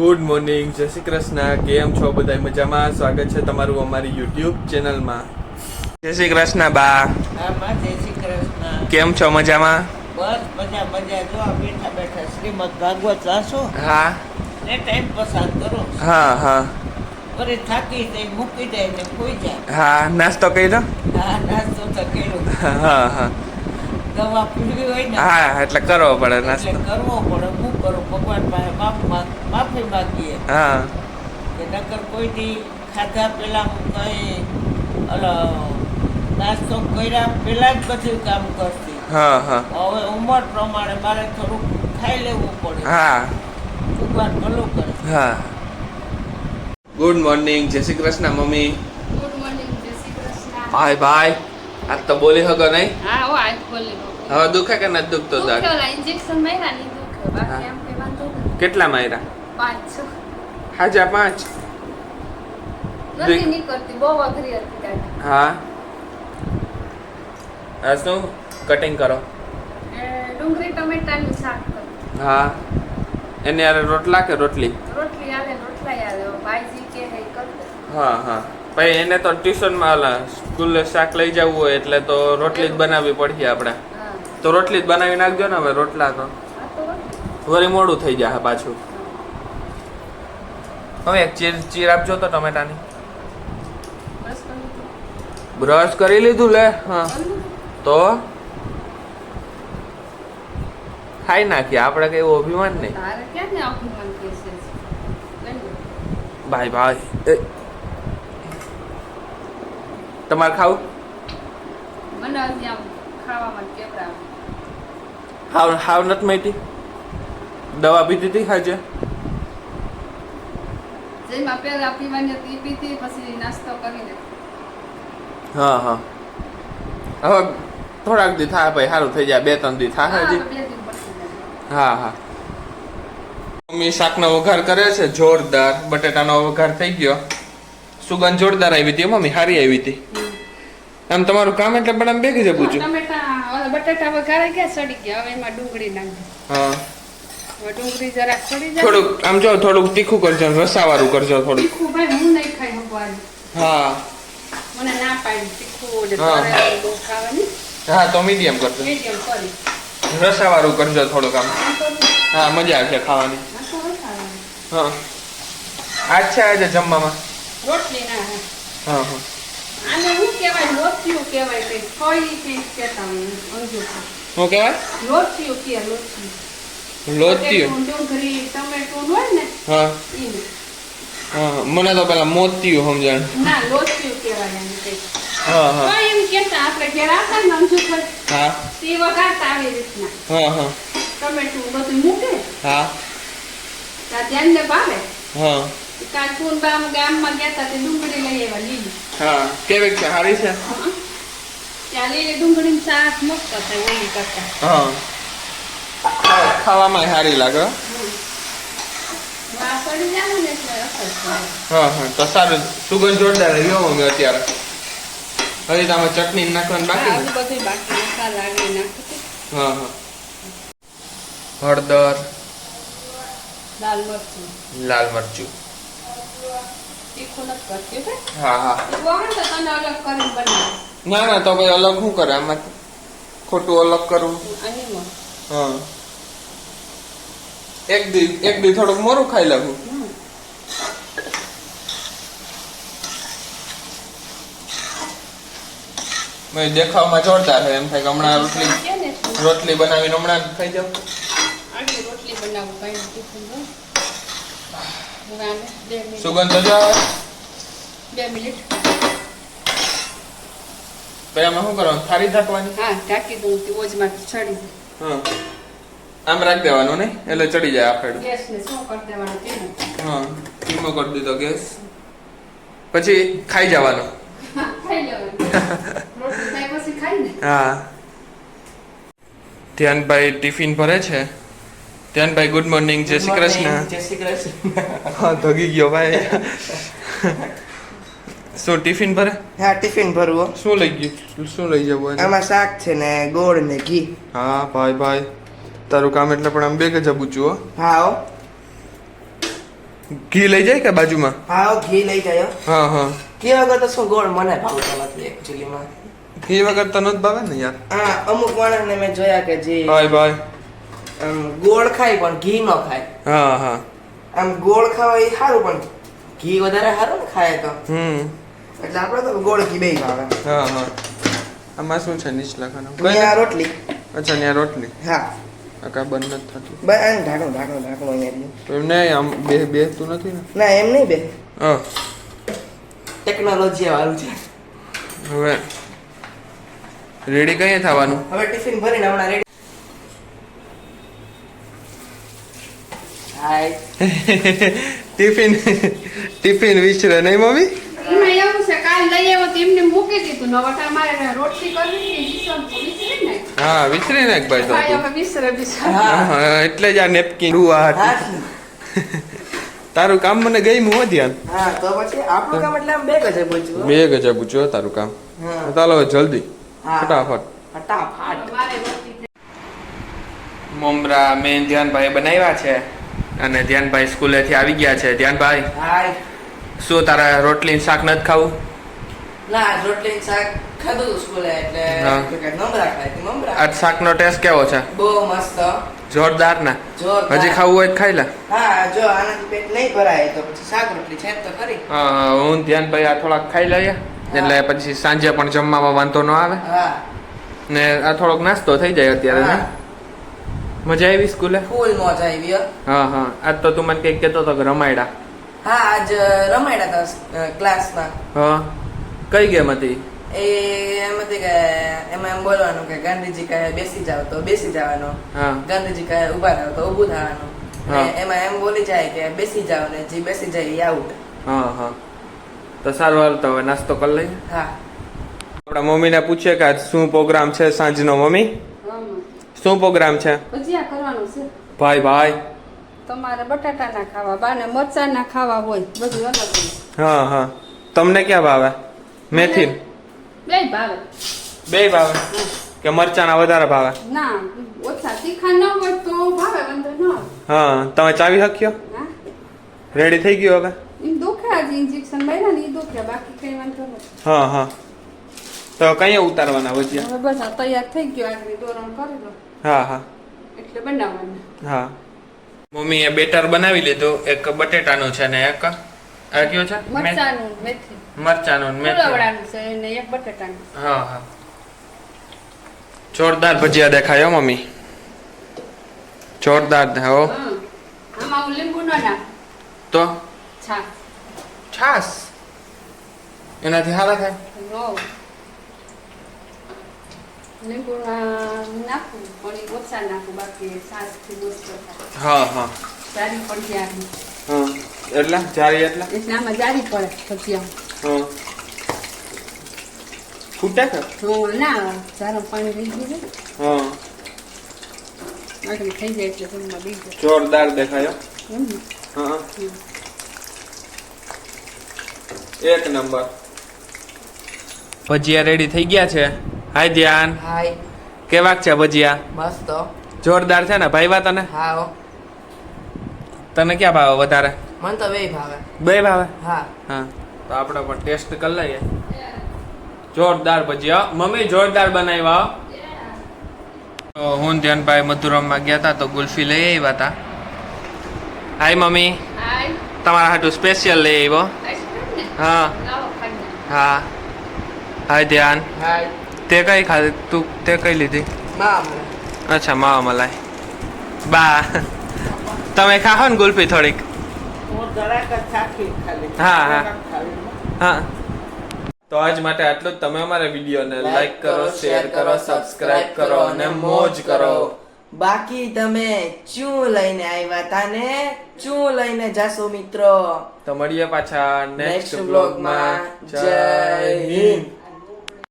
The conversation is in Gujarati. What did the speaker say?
ગુડ મોર્નિંગ જય શ્રી કૃષ્ણ. કેમ છો બધા? મજામાં? સ્વાગત છે તમારું અમારી યુટ્યુબ ચેનલમાં જય શ્રી કૃષ્ણ બા. જય શ્રી કૃષ્ણ. કેમ છો? મજામાં? બસ મજા મજા. જો બેઠા બેઠા શ્રીમદ ભાગવત વાંચો. હા. ને ટાઈમ પસાર કરો. હા હા. અરે થાકી જાય મૂકી જાય ને કોઈ જાય. હા નાસ્તો કર્યો? હા નાસ્તો તો કર્યો. હા હા. દવા પીવી હોય ને હા એટલે કરવો પડે નાસ્તો. કરવો પડે. હું કરું? ભગવાન પાસે માફ માંગ- માફી માંગીએ. હા. કે નકર કોઈ દી ખાધા પહેલા કઈ ઓલો નાસ્તો કર્યા પહેલા જ બધું કામ કરતી. હા હા. હવે ઉંમર પ્રમાણે મારે થોડુંક ખાઈ લેવું પડે. હા. ભગવાન ભલું કરે. હા. Good morning Jai Shri Krishna mummy. Good morning Jai Shri Krishna. ભાઈ ભાઈ આજ તો બોલી હગો નહીં? હા ઓ આજ બોલી હવે દુખે કે નથી દુખતો દાંત ઇન્જેક્શન માર્યા નહીં દુખે. બાકી. આમ કઈ વાંધો કેટલા માર્યા? પાંચ. હાજા પાંચ. નથી નીકળતી બહુ અઘરી હતી હા. આ શું? કટિંગ કરો. ડુંગળી ટમેટાનું શાક કરું. હા. એને યાર રોટલા કે રોટલી? રોટલી આલે રોટલા આલે ભાઈજી કે હે હા હા. પછી એને તો ટ્યુશનમાં ઓલા સ્કૂલે શાક લઈ જવું હોય એટલે તો રોટલી જ બનાવવી પડશે આપણે. તો રોટલી જ બનાવી નાખજો ને હવે રોટલા તો. વળી મોડું થઈ જાય પાછું. હવે એક ચીર ચીર આપજો તો ટમેટાની. બ્રશ કરી લીધું. લે હા. તો? ખાઈ નાખીએ આપણે કઈ એવું અભિમાન નહીં. ભાઈ ભાઈ તમારે ખાવું? હાવ હાવ નથી માહિતી દવા પીધી હતી ખાજે જેમાં પહેલા પીવાની હતી પીતી પછી નાસ્તો કરીને હા હા. હવે થોડાક દી થાય ભાઈ સારું થઈ જાય. બે ત્રણ દી થાય હા, હજી. હા હા. મમ્મી શાકનો વઘાર કરે છે? જોરદાર. બટેટાનો વઘાર થઈ ગયો. સુગંધ જોરદાર આવી હતી મમ્મી. સારી આવી હતી. આમ તમારું કામ એટલે પણ આમ બેગી જ પૂછ્યું બટેટા વઘારે ગયા સડી ગયા. હવે એમાં ડુંગળી નાખી. હા. ડુંગળી જરાક સડી જાય. થોડુંક આમ જો થોડુંક તીખું કરજો રસાવાળું કરજો થોડુંક. તીખું ભાઈ હું નહીં ખાઈ શકવાની હા. મને ના પાડી તીખું ને હા. બહુ ખાવાની. હા તો મીડિયમ કરજો. મીડિયમ કરી. રસાવાળું કરજો થોડુંક આમ. હા મજા આવશે ખાવાની. હા આજ છે આજે જમવામાં? રોટલી ના હા. હા હા. આને કહેવાય લોચિયું કહેવાય કંઈક. ફળી કંઈક કહેતા હોય અંજુર હું કહેવાય? લોચિયું કે લોચિયું? લોતિયું ટમેટું હોય ને હા. હા મને તો પેલા મોતિયું સમજણ. ના લોચિયું કહેવાય આને હા હા. તો એમ કહેતા આપણે ઘેર આવતા ને અંજુર પર હા. તે વગાડતા આવી રીતના. હા હા. ટમેટું બધું મૂકે. હા. ત્યાં ધ્યાનને ભાવે. હા. કાલ કુંબામ ગામમાં ગયા તા તે ડુંગળી લઈ આવ્યા લીલી. હા. કેવી છે? સારી છે? ત્યાં લીલી ડુંગળીનું શાક મસ્ત થાય ઓલી કરતા. હા. ખાવા- ખાવામાં સારી લાગે. હો. હા તો સારું. સુગંધ જોરદાર હો અત્યારે. હજી તમે ચટણી નાખવાનું બાકી હા હા હળદર. લાલ મરચું. લાલ હો. હા ના ના તો ભાઈ અલગ શું કરે? આમાં ખોટું અલગ કરવું? હા. એક દી એક દી થોડુંક મોરું ખાઈ લાગુ. ભાઈ દેખાવમાં જોરદાર છે એમ થાય કે હમણાં રોટલી રોટલી બનાવીને હમણાં ખાઈ જાવ રોટલી બનાવું સુગંધ તો જો આવે. બે મિનિટ. પછી આમાં શું કરવાનું? થાળી ઢાંકવાની? હા ઢાંકી દઉં તે ઓજમાં ચડી. આમ રાખી દેવાનું ને? એટલે ચડી જાય આખેડું ગેસને શું કરી દેવાનું તેનું. હા ધીમો કરી દીધો ગેસ. પછી ખાઈ જવાનો. હા. ધ્યાનભાઈ ટિફિન ભરે છે. ધ્યાનભાઈ ગુડ મોર્નિંગ જય શ્રી કૃષ્ણ. જય શ્રી કૃષ્ણ. હા ધગી ગયો ભાઈ. શું ટિફિન ભરે? હા ટિફિન ભરવો. શું લઈ ગયું? શું લઈ જવું? આમાં શાક છે ને ગોળ ને ઘી. હા ભાઈ ભાઈ. તારું કામ એટલે પણ આમ બે ગજા ઊંચું હો. હા ઘી લઈ જાય કે બાજુમાં? હા ઘી લઈ જાય હો. હા હા. ઘી વગર તો શું ગોળ મને ભાવતો નથી એકચ્યુઅલીમાં ઘી વગર તો નથી ભાવે ને યાર. હા અમુક માણસને મેં જોયા કે જે ભાઈ ભાઈ. ગોળ ખાય પણ ઘી ન ખાય. હા હા. આમ ગોળ ખાવા એ સારું પણ ઘી વધારે સારું ને ખાય તો. હમ. એટલે આપણે તો ગોળ ઘી બે ભાવે. હા હા. આમાં શું છે નીચલા ખાના આ રોટલી. અચ્છા ત્યાં રોટલી? હા. આકા બંધ નથી થતું. બસ આમ ઢાંકણું ઢાંકણું ઢાંકણું અહીંયા તો એમ નહીં આમ બે બેસતું નથી ને? ના એમ નહીં બે. હા. ટેકનોલોજી વાળું છે. હવે રેડી કઈ થવાનું? હવે ટિફિન ભરીને હમણાં રેડી હાય ટિફિન ટિફિન વિચરે નહીં મમ્મી? લઈ આવ્યો મૂકી દીધું. મારે રોટલી કરવી ને હા નાખ ભાઈ તો. વિસરે વિસરે. હા. હા, એટલે જ આ નેપકિન આ તારું કામ મને ગઈ હો ધ્યાન. હા તો પછી આપણું કામ એટલે બે ગજે પૂછ્યું બે ગજા પૂછ્યો તારું કામ. ચાલો જલ્દી. ફટાફટ. ફટાફટ. મારે મમરા મેં ધ્યાનભાઈ બનાવ્યા છે અને ધ્યાનભાઈ સ્કૂલેથી આવી ગયા છે. ધ્યાનભાઈ શું તારા રોટલી શાક નથી ખાવું? ના રોટલી શાક ખાધું સ્કૂલે એટલે મમરા ખાય ટેસ્ટ કેવો છે? બહુ મસ્ત. જોરદાર. ના. હજી ખાવું હોય ખાઈ લે. હા જો આનાથી પેટ નહીં ભરાય તો પછી શાક રોટલી છે તો ખરી. હા, હું ધ્યાનભાઈ આ થોડાક ખાઈ લઈએ. એટલે પછી સાંજે પણ જમવામાં વાંધો ન આવે. હા. ને આ થોડોક નાસ્તો થઈ જાય અત્યારે ને મજા આવી સ્કૂલે? ફૂલ મોજ આવી હો. હા હા. આજ તો તું મને કંઈક કહેતો હતો કે રમાયડા. હા આજ રમાયડા હતા ક્લાસમાં હા. કઈ ગેમ હતી? એ એમ હતી કે એમાં એમ બોલવાનું કે ગાંધીજી કહે બેસી જાવ તો બેસી જવાનો. હા. ગાંધીજી કહે ઊભા રહો તો ઊભું થવાનું. એમાં એમ બોલી જાય કે બેસી જાવ ને જે બેસી જાય એ આઉટ હા હા. તો સારું હાલ તો હવે નાસ્તો કરી લઈએ. હા. આપણા મમ્મીને પૂછીએ કે આજ શું પ્રોગ્રામ છે સાંજનો મમ્મી? શું પ્રોગ્રામ છે? ભજીયા કરવાનું છે. ભાઈ ભાઈ. તમારે બટાટાના ખાવા બાને મરચાના ખાવા હોય બધું અલગ હા હા. તમને ક્યાં ભાવે? મેથી? બે ભાવે. બે ભાવે? કે મરચાના વધારે ભાવે? ના ઓછા તીખા ન હોય તો ભાવે વાંધો ન હા તમે ચાવી શક્યો? રેડી થઈ ગયું હવે? એમ દુખે ઇન્જેક્શન માર્યા ને એ દુખે બાકી કઈ વાંધો નથી. હા હા. તો કઈ ઉતારવાના વચ્ચે બસ આ તૈયાર થઈ ગયો આગળ દોરણ કરી લો. હા હા. એટલે બનાવવાના. હા. મમ્મીએ બેટર બનાવી લીધું એક બટેટાનું છે ને એક. આ કયું છે? મરચાનું મેથી. મરચાનું ને છે અને એક બટાટાનું. હા હા. જોરદાર ભજીયા દેખાય હો મમ્મી. જોરદાર હો. આમાં હું લીંબુ ન નાખ. તો? છાસ એનાથી હારા થાય? લીંબુ નાખું પણ ઓછા નાખું બાકી છાશથી મસ્ત થાય. હા હા. જારી પડતી જાય. હા. એટલે? જારી એટલે? એટલે આમાં જારી પડે ભજીયા ફૂટે કે ના જારું પાણી રહી ગયું હા થઈ જાય એટલે જમવા દઈ જોરદાર દેખાયો. હા. એક નંબર. ભજીયા રેડી થઈ ગયા છે? હાય ધ્યાન. હાય. કેવાક છે ભજીયા? મસ્ત. જોરદાર છે ને? ભાઈ વા તને? હા હો. તને ક્યાં ભાવે વધારે? મને તો બે ભાવે. બે ભાવે? હા. હા. તો આપણે પણ ટેસ્ટ કરી લઈએ. જોરદાર ભજીયા. મમ્મી જોરદાર બનાવ્યા હો. તો હું ધ્યાનભાઈ મધુરમમાં ગયા હતા તો ગુલ્ફી લઈ આવ્યા હતા હાય મમ્મી. તમારા હાટું સ્પેશિયલ લઈ આવ્યો. હા. હા. હાય ધ્યાન. તે કઈ ખાધી તું તે કઈ લીધી? અચ્છા માવા મલાઈ. બા. તમે ખાહો ને ગુલ્ફી થોડીક? હું હા, હા. તો આજ માટે આટલું જ. તમે અમારા વિડીયોને લાઈક કરો શેર કરો સબસ્ક્રાઇબ કરો અને મોજ કરો. બાકી તમે ચું લઈને આવ્યા તા ને? ચું લઈને જાશો મિત્રો. તો મળીએ પાછા નેક્સ્ટ બ્લોગમાં જય હિન્દ.